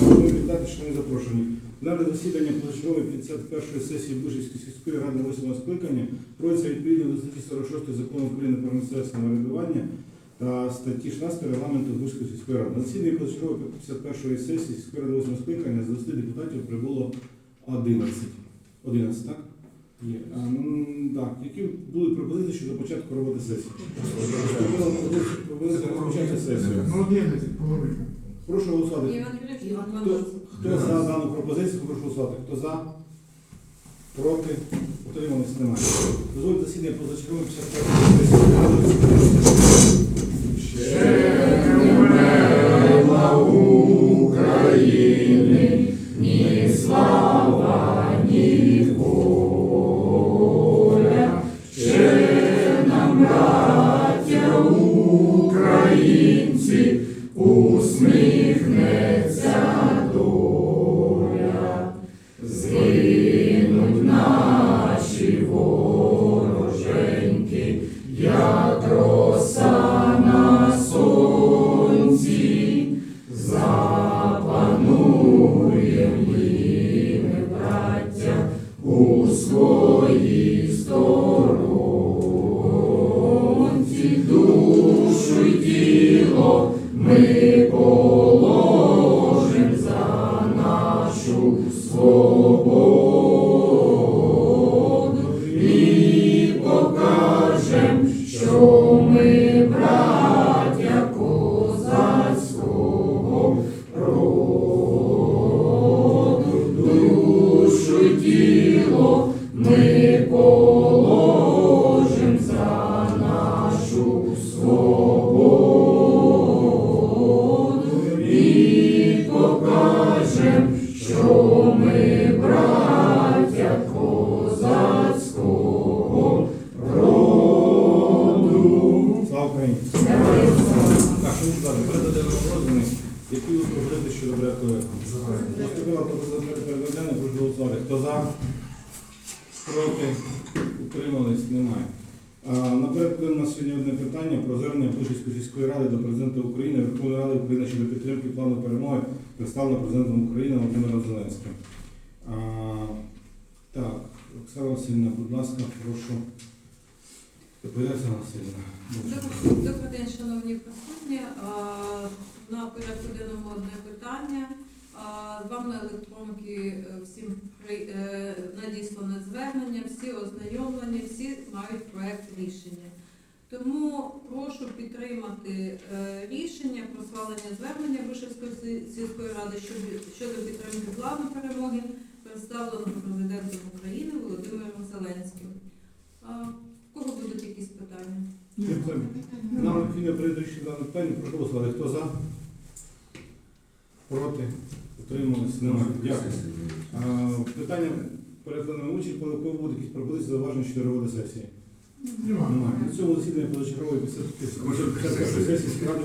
Шановні депутати, шановні запрошені. Дане засідання позачергової 51-ї сесії Бужівської сільської ради 8 скликання проводиться відповідно до статті 46 закону України про місцеве самоврядування та статті 16 регламенту Бужської сільської ради. На засіданні позачергової 51-ї сесії сільської ради 8 скликання з 20 депутатів прибуло 11. 11, так? Є. А, м, так, які були пропозиції щодо початку роботи сесії? Була пропозиція розпочати сесію. Ну, 11, половина. Прошу голосувати. Іван Юрійович, Іван Хто, Іванович. хто за дану пропозицію, прошу голосувати. Хто за? Проти? Утримались немає. Дозвольте засідання позачерговим 55 світі душу й тіло ми положим за нашу свободу. Слава Україні! Так, шановні депутати. Які пропозиції щодо голосувати. Хто за? Проти? Утримались? Немає. А, На у нас сьогодні одне питання про звернення Бужівської сільської ради до президента України, Верховної Ради України щодо підтримки плану перемоги, представлено президентом України Володимиром Зеленським. А, Так, Оксана Васильівна, будь ласка, прошу. Добрий- день, шановні присутні. На порядку денному одне питання. А, Вам на електронки е, всім е, надіслане звернення, всі ознайомлені, всі мають проект рішення. Тому прошу підтримати е, рішення про схвалення звернення Вишівської сі- сільської ради щодо- підтримки плану перемоги, представленого президентом України Володимиром Зеленським. В Кого будуть якісь питання? Нам необхідно ще дане питання. Прошу голосувати. Хто за? Проти? Утримались? Немає. Дякую. Питання переконаної участь, коли у будуть якісь пропозиції, зауваження щодо роботи сесії. Нема. Немає. На цьому засіданні позачергової 50 сесії Ради